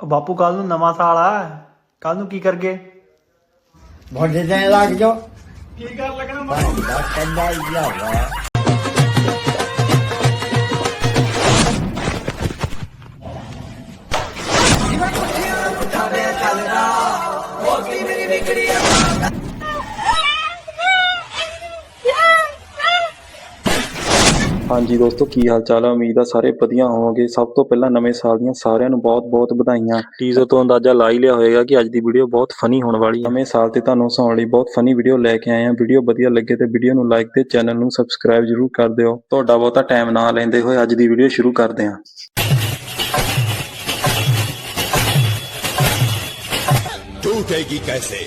ਉਹ ਬਾਪੂ ਕੱਲ ਨੂੰ ਨਵਾਂ ਸਾਲ ਆ। ਕੱਲ ਨੂੰ ਕੀ ਕਰਗੇ? ਭੋਡੇ ਦੇਣ ਲੱਗ ਜਾਓ। ਕੀ ਕਰ ਲੱਗਣਾ ਬੰਦਾ ਕੰਦਾ ਹੀ ਜਾਵਾ ਹਾਂਜੀ ਦੋਸਤੋ ਕੀ ਹਾਲ ਚਾਲ ਹੈ ਉਮੀਦ ਆ ਸਾਰੇ ਵਧੀਆ ਹੋਵੋਗੇ ਸਭ ਤੋਂ ਪਹਿਲਾਂ ਨਵੇਂ ਸਾਲ ਦੀਆਂ ਸਾਰਿਆਂ ਨੂੰ ਬਹੁਤ-ਬਹੁਤ ਵਧਾਈਆਂ ਟੀਜ਼ਰ ਤੋਂ ਅੰਦਾਜ਼ਾ ਲਾ ਹੀ ਲਿਆ ਹੋਵੇਗਾ ਕਿ ਅੱਜ ਦੀ ਵੀਡੀਓ ਬਹੁਤ ਫਨੀ ਹੋਣ ਵਾਲੀ ਹੈ ਨਵੇਂ ਸਾਲ ਤੇ ਤੁਹਾਨੂੰ ਹਸਾਉਣ ਲਈ ਬਹੁਤ ਫਨੀ ਵੀਡੀਓ ਲੈ ਕੇ ਆਏ ਹਾਂ ਵੀਡੀਓ ਵਧੀਆ ਲੱਗੇ ਤੇ ਵੀਡੀਓ ਨੂੰ ਲਾਈਕ ਤੇ ਚੈਨਲ ਨੂੰ ਸਬਸਕ੍ਰਾਈਬ ਜਰੂਰ ਕਰ ਦਿਓ ਤੁਹਾਡਾ ਬਹੁਤਾ ਟਾਈਮ ਨਾ ਲੈਂਦੇ ਹੋਏ ਅੱਜ ਦੀ ਵੀਡੀਓ ਸ਼ੁਰੂ ਕਰਦੇ ਹਾਂ टूटेगी कैसे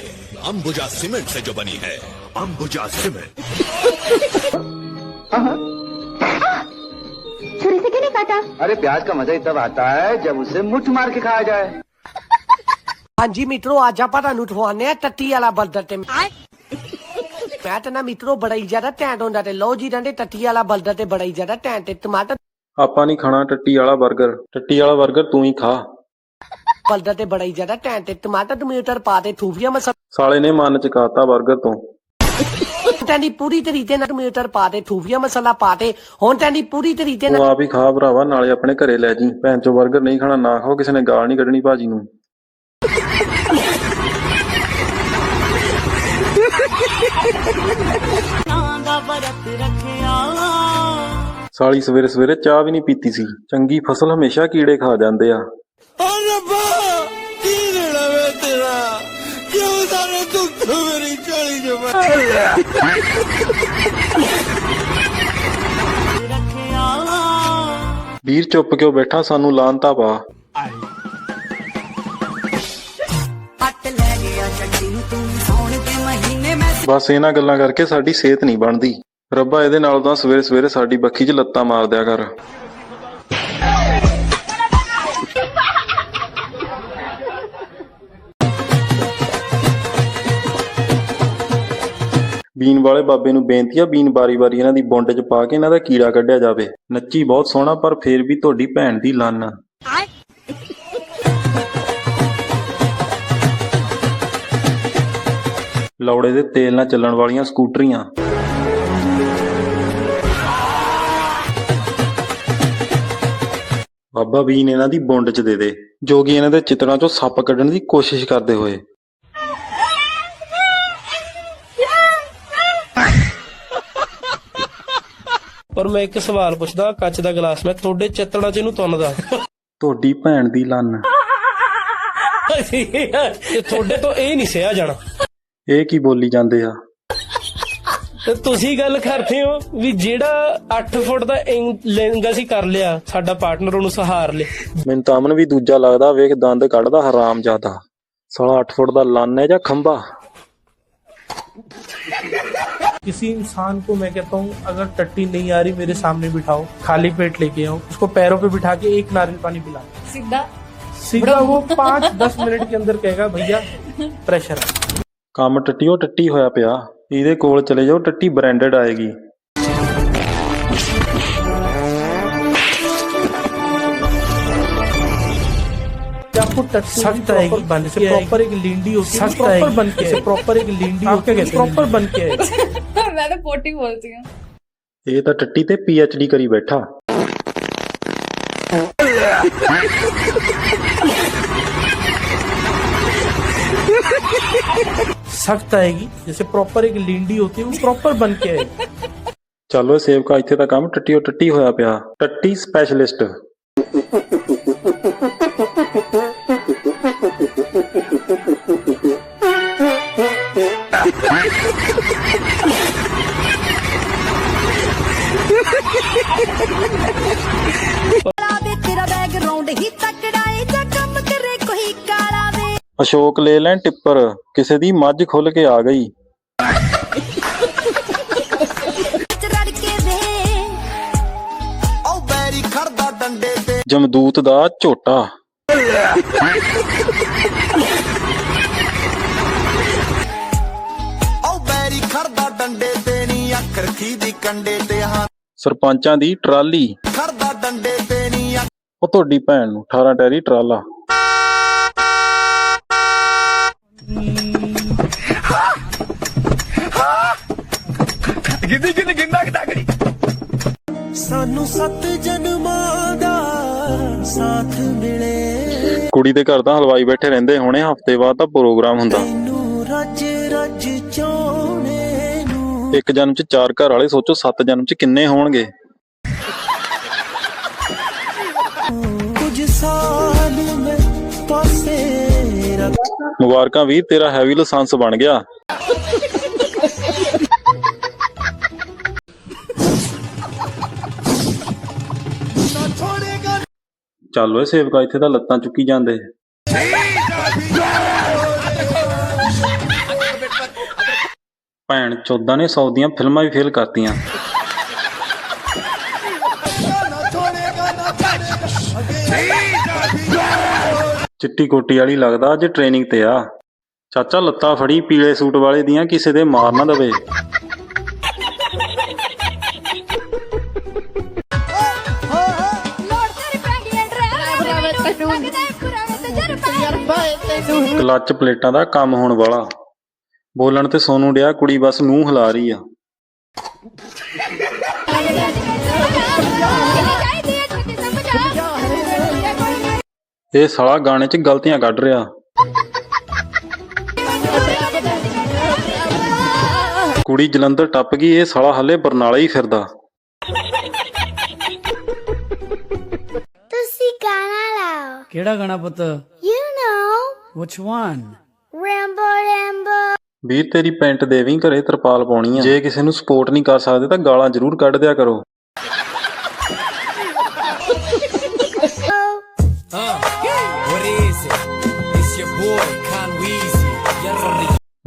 अंबुजा सीमेंट से जो बनी है अंबुजा सीमेंट छुरी से क्यों नहीं काटा अरे प्याज का मजा तब आता है जब उसे मुठ मार के खाया जाए। ਹਾਂਜੀ ਮਿੱਤਰੋ ਅੱਜ ਆਪਾਂ ਤੁਹਾਨੂੰ ਖਵਾਉਂਦੇ ਆ ਟੱਟੀ ਵਾਲਾ ਬਲਦਰ ਤੇ ਮੈਂ ਤਾਂ ਨਾ ਮਿੱਤਰੋ ਬੜਾ ਹੀ ਜ਼ਿਆਦਾ ਟੈਂਟ ਹੁੰਦਾ ਤੇ ਲੋ ਜੀ ਡੰਡੇ ਟੱਟੀ ਵਾਲਾ ਬਲਦਰ ਤੇ ਬੜਾ ਹੀ ਜ਼ਿਆਦਾ ਟੈਂਟ ਤੇ ਟਮਾਟਰ ਆਪਾਂ ਨਹੀਂ ਖਾਣਾ ਟੱਟੀ ਵਾਲਾ 버ਗਰ ਟੱਟੀ ਵਾਲਾ 버ਗਰ ਤੂੰ ਹੀ ਖਾ ਬਲਦਰ ਤੇ ਬੜਾ ਹੀ ਜ਼ਿਆਦਾ ਟੈਂਟ ਤੇ ਟਮਾਟਰ ਟਮਿਊਟਰ ਪਾ ਦੇ ਥੂਫੀਆਂ ਮਸਾ ਸਾਲੇ ਨੇ ਮਨ ਚ ਕਾਤਾ ਤੋਂ ਦੀ ਪੂਰੀ ਤਰੀਕੇ ਨਾਲ ਟਮਾਟਰ ਪਾ ਤੇ ਥੂਫੀਆ ਮਸਾਲਾ ਪਾ ਤੇ ਹੁਣ ਤੈਨੂੰ ਪੂਰੀ ਤਰੀਕੇ ਨਾਲ ਆਪ ਹੀ ਖਾ ਭਰਾਵਾ ਨਾਲੇ ਆਪਣੇ ਘਰੇ ਲੈ ਜੀ। ਭੈਣ ਚੋ 버ਗਰ ਨਹੀਂ ਖਾਣਾ ਨਾ ਖਾਓ ਕਿਸੇ ਨੇ ਗਾਲ ਨਹੀਂ ਕੱਢਣੀ ਭਾਜੀ ਨੂੰ। ਸਾਲੀ ਸਵੇਰੇ ਸਵੇਰੇ ਚਾਹ ਵੀ ਨਹੀਂ ਪੀਤੀ ਸੀ। ਚੰਗੀ ਫਸਲ ਹਮੇਸ਼ਾ ਕੀੜੇ ਖਾ ਜਾਂਦੇ ਆ। ਵੀਰ, ਚੁੱਪ ਕਿਉਂ ਬੈਠਾ? ਸਾਨੂੰ ਲਾਂਤਾ ਪਾ। ਬਸ ਇਹਨਾਂ ਗੱਲਾਂ ਕਰਕੇ ਸਾਡੀ ਸਿਹਤ ਨਹੀਂ ਬਣਦੀ। ਰੱਬਾ, ਇਹਦੇ ਨਾਲ ਤਾਂ ਸਵੇਰੇ ਸਵੇਰੇ ਸਾਡੀ ਬੱਖੀ 'ਚ ਲੱਤਾਂ ਮਾਰ ਦਿਆ ਕਰ। ਬੀਨ ਵਾਲੇ ਬਾਬੇ ਨੂੰ ਬੇਨਤੀ ਆ ਬੀਨ ਬਾਰੀ-ਬਾਰੀ ਇਹਨਾਂ ਦੀ ਬੁੰਡ 'ਚ ਪਾ ਕੇ ਇਹਨਾਂ ਦਾ ਕੀੜਾ ਕੱਢਿਆ ਜਾਵੇ। ਨੱਚੀ ਬਹੁਤ ਸੋਹਣਾ, ਪਰ ਫੇਰ ਵੀ ਤੁਹਾਡੀ ਭੈਣ ਦੀ ਲੰਨ। ਲੌੜੇ ਦੇ ਤੇਲ ਨਾਲ ਚੱਲਣ ਵਾਲੀਆਂ ਸਕੂਟਰੀਆਂ। ਬਾਬਾ ਬੀਨ ਇਹਨਾਂ ਦੀ ਬੁੰਡ 'ਚ ਦੇ ਦੇ, ਜੋ ਕਿ ਇਹਨਾਂ ਦੇ ਚਿੱਤਰਾਂ 'ਚੋਂ ਸੱਪ ਕੱਢਣ ਦੀ ਕੋਸ਼ਿਸ਼ ਕਰਦੇ ਹੋਏ। ਪਰ ਮੈਂ ਇੱਕ ਸਵਾਲ ਪੁੱਛਦਾ ਕੱਚ ਦਾ ਗਲਾਸ ਮੈਂ ਤੁਹਾਡੇ ਚਿੱਤੜਾਂ ਚ ਇਹਨੂੰ ਤੁੰਨਦਾ। ਤੁਹਾਡੀ ਭੈਣ ਦੀ ਲੰਨ। ਤੇ ਤੁਹਾਡੇ ਤੋਂ ਇਹ ਨਹੀਂ ਸਿਆ ਜਾਣਾ। ਇਹ ਕੀ ਬੋਲੀ ਜਾਂਦੇ ਆ? ਤੇ ਤੁਸੀਂ ਗੱਲ ਕਰਦੇ ਹੋ ਵੀ ਜਿਹੜਾ 8 ਫੁੱਟ ਦਾ ਇੰ- ਲਿੰਗ ਅਸੀਂ ਕਰ ਲਿਆ ਸਾਡਾ ਪਾਰਟਨਰ ਉਹਨੂੰ ਸਹਾਰ ਲੇ ਮੈਨੂੰ ਤਾਂ ਅਮਨ ਵੀ ਦੂਜਾ ਲੱਗਦਾ ਵੇਖ ਦੰਦ ਕੱਢਦਾ ਹਰਾਮ ਜ਼ਿਆਦਾ ਸਾਲਾ 8 ਫੁੱਟ ਦਾ ਲੰਨ ਹੈ ਜਾਂ ਖੰਭਾ? किसी इंसान को मैं कहता हूँ अगर टट्टी नहीं आ रही मेरे सामने बिठाओ खाली पेट लेके आओ उसको पैरों पे बिठा के एक नारियल पानी पिला सीधा सीधा वो पाँच दस मिनट के अंदर कहेगा भैया प्रेशर है ਕੰਮ ਟੱਟੀਓ ਟੱਟੀ ਹੋਇਆ ਪਿਆ ਇਹਦੇ ਕੋਲ ਚਲੇ ਜਾਓ ਟੱਟੀ ਬ੍ਰਾਂਡਡ ਆਏਗੀ आपको टट्टी सख्त आएगी बन से प्रॉपर एक लींडी होती है प्रॉपर बन के प्रॉपर एक लींडी आप क्या कहते हैं प्रॉपर बन के आएगी मैं तो पोटी बोलती हूँ। ये तो टट्टी ते पीएचडी करी बैठा। सख्त आएगी जैसे प्रॉपर एक लिंडी होती है वो प्रॉपर बन के आएगी। चलो सेव का इतने तक काम टट्टी और टट्टी होया पिया। टट्टी स्पेशलिस्ट ਅਸ਼ੋਕ ਲੈ ਲੈਣ ਟਿੱਪਰ, ਕਿਸੇ ਦੀ ਮੱਝ ਖੁੱਲ ਕੇ ਆ ਗਈ। ਜਮਦੂਤ ਦਾ ਝੋਟਾ। ਖੜਦਾ ਡੰਡੇ ਤੇ ਨਹੀਂ ਅੱਖ ਰਖੀ ਦੀ ਕੰਡੇ ਤੇ, ਹਾਂ। ਸਰਪੰਚਾਂ ਦੀ ਟਰਾਲੀ। ਖੜਦਾ ਡੰਡੇ ਤੇ ਨਹੀਂ ਉਹ ਤੁਹਾਡੀ ਭੈਣ ਨੂੰ 18 ਟੈਰੀ ਟਰਾਲਾ। ਗਿੱਦੀ ਗਿੱਦੀ ਗਿੰਦਾ ਕਿਤਾਗੜੀ ਸਾਨੂੰ ਸੱਤ ਜਨਮਾਂ ਦਾ ਸਾਥ ਮਿਲੇ। ਕੁੜੀ ਦੇ ਘਰ ਤਾਂ ਹਲਵਾਈ ਬੈਠੇ ਰਹਿੰਦੇ ਹੋਣੇ ਹਫ਼ਤੇ ਬਾਅਦ ਤਾਂ ਪ੍ਰੋਗਰਾਮ ਹੁੰਦਾ। ਇੱਕ ਜਨਮ 'ਚ ਚਾਰ ਘਰ ਵਾਲੇ ਸੋਚੋ ਸੱਤ ਜਨਮ 'ਚ ਕਿੰਨੇ ਹੋਣਗੇ? ਕੁਝ ਸਾਲ ਮੈਂ ਪਾਸੇ ਰੱਖ ਮੁਬਾਰਕਾਂ ਵੀਰ ਤੇਰਾ ਹੈਵੀ ਲਾਇਸੈਂਸ ਬਣ ਗਿਆ। ਚੱਲ ਓਏ ਸੇਵਕਾ ਇੱਥੇ ਤਾਂ ਲੱਤਾਂ ਚੁੱਕੀ ਜਾਂਦੇ। ਭੈਣ ਚੋਦਾਂ ਨੇ ਸੌ ਦੀਆਂ ਫਿਲਮਾਂ ਵੀ ਫੇਲ ਕਰਤੀਆਂ। ਚਿੱਟੀ ਕੋਟੀ ਵਾਲੀ ਲੱਗਦਾ ਅੱਜ ਟ੍ਰੇਨਿੰਗ ਤੇ ਆ। ਚਾਚਾ ਲੱਤਾਂ ਫੜੀ ਪੀਲੇ ਸੂਟ ਵਾਲੇ ਦੀਆਂ ਕਿਸੇ ਦੇ ਮਾਰ ਨਾ ਦਵੇ। ਕਲੱਚ ਪਲੇਟਾਂ ਦਾ ਕੰਮ ਹੋਣ ਵਾਲਾ। ਬੋਲਣ ਤੇ ਸੋਨੂੰ ਡਿਆ ਕੁੜੀ ਬਸ ਮੂੰਹ ਹਿਲਾ ਰਹੀ ਆ। ਇਹ ਸਾਲਾ ਗਾਣੇ 'ਚ ਗਲਤੀਆਂ ਕੱਢ ਰਿਹਾ। ਕੁੜੀ ਜਲੰਧਰ ਟੱਪ ਗਈ ਇਹ ਸਾਲਾ ਹੱਲੇ ਬਰਨਾਲਾ ਹੀ ਫਿਰਦਾ। ਤੁਸੀਂ ਗਾਣਾ ਲਾਓ। ਕਿਹੜਾ ਗਾਣਾ ਪੁੱਤ? You know which one? Rambo Rambo ਵੀਰ, ਤੇਰੀ ਪੈਂਟ ਦੇਵੀਂ ਘਰੇ ਤਰਪਾਲ ਪਾਉਣੀ ਆ। ਜੇ ਕਿਸੇ ਨੂੰ ਸਪੋਰਟ ਨਹੀਂ ਕਰ ਸਕਦੇ ਤਾਂ ਗਾਲਾਂ ਜ਼ਰੂਰ ਕੱਢ ਦਿਆ ਕਰੋ।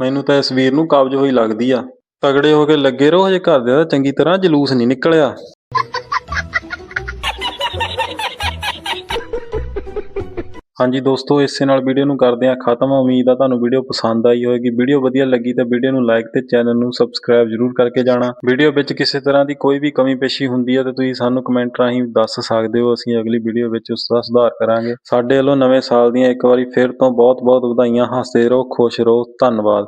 ਮੈਨੂੰ ਤਾਂ ਇਸ ਵੀਰ ਨੂੰ ਕਬਜ਼ ਹੋਈ ਲੱਗਦੀ ਆ। ਤਗੜੇ ਹੋ ਕੇ ਲੱਗੇ ਰਹੋ ਹਜੇ ਘਰਦਿਆਂ ਦਾ ਚੰਗੀ ਤਰ੍ਹਾਂ ਜਲੂਸ ਨਹੀਂ ਨਿਕਲਿਆ। ਹਾਂਜੀ ਦੋਸਤੋ, ਇਸੇ ਨਾਲ ਵੀਡੀਓ ਨੂੰ ਕਰਦੇ ਹਾਂ ਖਤਮ। ਉਮੀਦ ਆ ਤੁਹਾਨੂੰ ਵੀਡੀਓ ਪਸੰਦ ਆਈ ਹੋਵੇਗੀ। ਵੀਡੀਓ ਵਧੀਆ ਲੱਗੀ ਤਾਂ ਵੀਡੀਓ ਨੂੰ ਲਾਈਕ ਤੇ ਚੈਨਲ ਨੂੰ ਸਬਸਕ੍ਰਾਈਬ ਜ਼ਰੂਰ ਕਰਕੇ ਜਾਣਾ। ਵੀਡੀਓ ਵਿੱਚ ਕਿਸੇ ਤਰ੍ਹਾਂ ਦੀ ਕੋਈ ਵੀ ਕਮੀ ਪੇਸ਼ੀ ਹੁੰਦੀ ਹੈ ਤਾਂ ਤੁਸੀਂ ਸਾਨੂੰ ਕਮੈਂਟ ਰਾਹੀਂ ਦੱਸ ਸਕਦੇ ਹੋ। ਅਸੀਂ ਅਗਲੀ ਵੀਡੀਓ ਵਿੱਚ ਉਸ ਦਾ ਸੁਧਾਰ ਕਰਾਂਗੇ। ਸਾਡੇ ਵੱਲੋਂ ਨਵੇਂ ਸਾਲ ਦੀਆਂ ਇੱਕ ਵਾਰੀ ਫਿਰ ਤੋਂ ਬਹੁਤ ਬਹੁਤ ਵਧਾਈਆਂ। ਹੱਸਦੇ ਰਹੋ, ਖੁਸ਼ ਰਹੋ। ਧੰਨਵਾਦ।